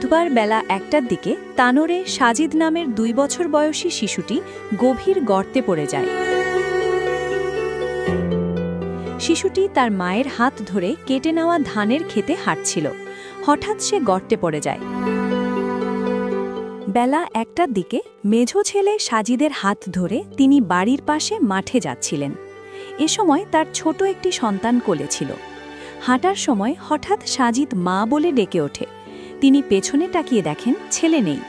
বুধবার বেলা একটার দিকে তানোরে সাজিদ নামের দুই বছর বয়সী শিশুটি গভীর গর্তে পড়ে যায়। শিশুটি তার মায়ের হাত ধরে কেটে নেওয়া ধানের খেতে হাঁটছিল। হঠাৎ সে গর্তে পড়ে যায়। বেলা একটার দিকে মেঝো ছেলে সাজিদের হাত ধরে তিনি বাড়ির পাশে মাঠে যাচ্ছিলেন। এ সময় তার ছোট একটি সন্তান কোলে ছিল। হাঁটার সময় হঠাৎ সাজিদ মা বলে ডেকে ওঠে। তিনি পেছনে তাকিয়ে দেখেন ছেলে নেই।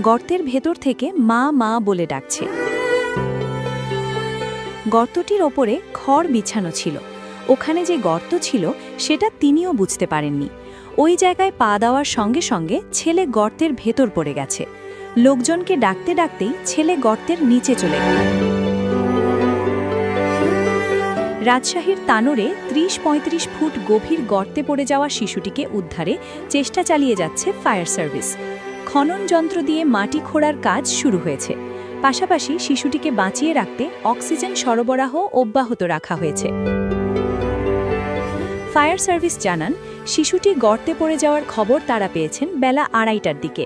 গর্তের ভেতর থেকে মা মা বলে ডাকছে। গর্তটির ওপরে খড় বিছানো ছিল। ওখানে যে গর্ত ছিল, সেটা তিনিও বুঝতে পারেননি। ওই জায়গায় পা দেওয়ার সঙ্গে সঙ্গে ছেলে গর্তের ভেতর পড়ে গেছে। লোকজনকে ডাকতে ডাকতেই ছেলে গর্তের নিচে চলে গেল। রাজশাহীর তানোরে ত্রিশ পঁয়ত্রিশ ফুট গভীর গর্তে পড়ে যাওয়া শিশুটিকে উদ্ধারে চেষ্টা চালিয়ে যাচ্ছে ফায়ার সার্ভিস। খনন যন্ত্র দিয়ে মাটি খোঁড়ার কাজ শুরু হয়েছে। পাশাপাশি শিশুটিকে বাঁচিয়ে রাখতে অক্সিজেন সরবরাহ অব্যাহত রাখা হয়েছে। ফায়ার সার্ভিস জানান, শিশুটি গর্তে পড়ে যাওয়ার খবর তারা পেয়েছেন বেলা আড়াইটার দিকে।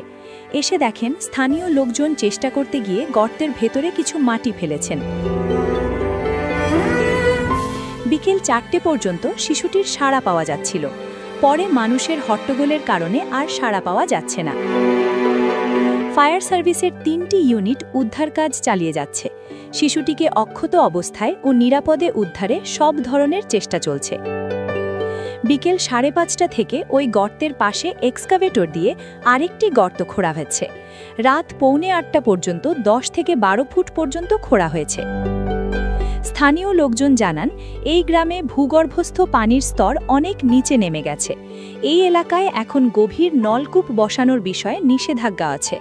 এসে দেখেন স্থানীয় লোকজন চেষ্টা করতে গিয়ে গর্তের ভেতরে কিছু মাটি ফেলেছেন। বিকেল চারটে পর্যন্ত শিশুটির সাড়া পাওয়া যাচ্ছিল। পরে মানুষের হট্টগোলের কারণে আর সাড়া পাওয়া যাচ্ছে না। ফায়ার সার্ভিসের তিনটি ইউনিট উদ্ধার কাজ চালিয়ে যাচ্ছে। শিশুটিকে অক্ষত অবস্থায় ও নিরাপদে উদ্ধারে সব ধরনের চেষ্টা চলছে। বিকেল সাড়ে পাঁচটা থেকে ওই গর্তের পাশে এক্সকাভেটর দিয়ে আরেকটি গর্ত খোঁড়া হয়েছে। রাত পৌনে আটটা পর্যন্ত দশ থেকে বারো ফুট পর্যন্ত খোঁড়া হয়েছে। স্থানীয় লোকজন জানান, এই গ্রামে ভূগর্ভস্থ পানির স্তর অনেক নিচে নেমে গেছে। এই এলাকায় এখন গভীর নলকূপ বসানোর বিষয়ে নিষেধাজ্ঞা আছে।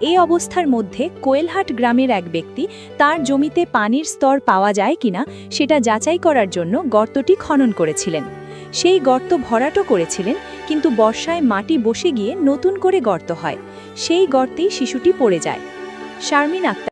এই অবস্থার মধ্যে কোয়েলহাট গ্রামের এক ব্যক্তি তার জমিতে পানির স্তর পাওয়া যায় কিনা সেটা যাচাই করার জন্য গর্তটি খনন করেছিলেন। সেই গর্ত ভরাটও করেছিলেন, কিন্তু বর্ষায় মাটি বসে গিয়ে নতুন করে গর্ত হয়। সেই গর্তেই শিশুটি পড়ে যায়। শারমিন আক্তার